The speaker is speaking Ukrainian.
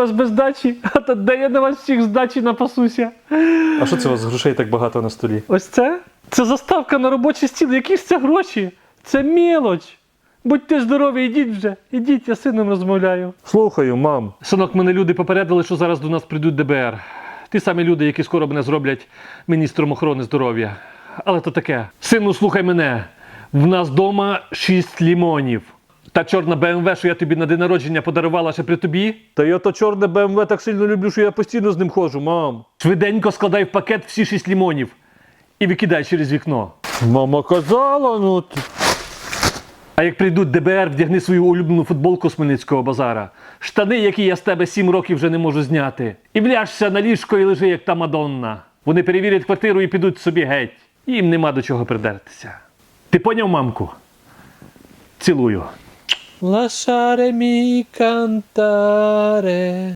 нас без здачі, а то де я на вас всіх здачі напасуся. А що це у вас грошей так багато на столі? Ось це? Це заставка на робочий стіл. Які ж це гроші? Це мелоч. Будьте здорові, ідіть вже. Ідіть, я з сином розмовляю. Слухаю, мам. Синок, мене люди попередили, що зараз до нас прийдуть ДБР. Ті самі люди, які скоро мене зроблять міністром охорони здоров'я. Але то таке. Сину, слухай мене. В нас вдома шість лімонів. Та чорна БМВ, що я тобі на день народження подарувала ще при тобі. Та я то чорне БМВ так сильно люблю, що я постійно з ним ходжу, мам. Швиденько складай в пакет всі шість лімонів і викидай через вікно. Мама казала, ну. т- А як прийдуть ДБР, вдягни свою улюблену футболку з Хмельницького базара, штани, які я з тебе сім років вже не можу зняти, і вляжся на ліжко і лежи, як та Мадонна. Вони перевірять квартиру і підуть собі геть. Їм нема до чого придертися. Ти поняв, мамку? Цілую. Lasciare mi cantare